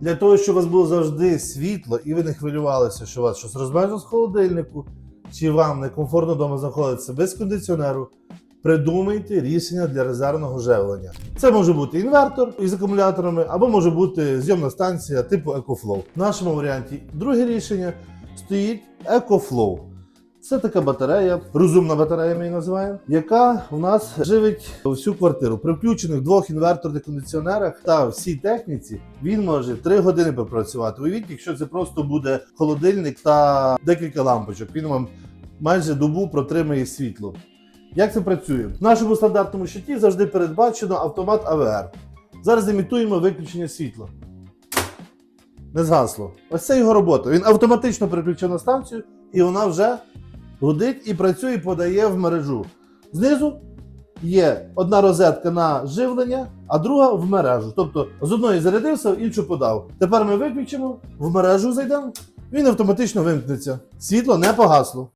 Для того, щоб у вас було завжди світло і ви не хвилювалися, що у вас щось розмежено з холодильнику, чи вам некомфортно вдома знаходитися без кондиціонеру, придумайте рішення для резервного живлення. Це може бути інвертор із акумуляторами, або може бути зйомна станція типу EcoFlow. В нашому варіанті друге рішення стоїть EcoFlow. Це така батарея, розумна батарея ми її називаємо, яка у нас живить всю квартиру. При включених двох інверторних кондиціонерах та всій техніці він може 3 години попрацювати. Уявіть, якщо це просто буде холодильник та декілька лампочок. Він вам майже добу протримає світло. Як це працює? В нашому стандартному щиті завжди передбачено автомат АВР. Зараз імітуємо виключення світла. Не згасло. Ось це його робота. Він автоматично переключив на станцію, і вона вже гудить і працює, і подає в мережу. Знизу є одна розетка на живлення, а друга в мережу. Тобто з одної зарядився, в іншу подав. Тепер ми виключимо, в мережу зайдемо, він автоматично вимкнеться. Світло не погасло.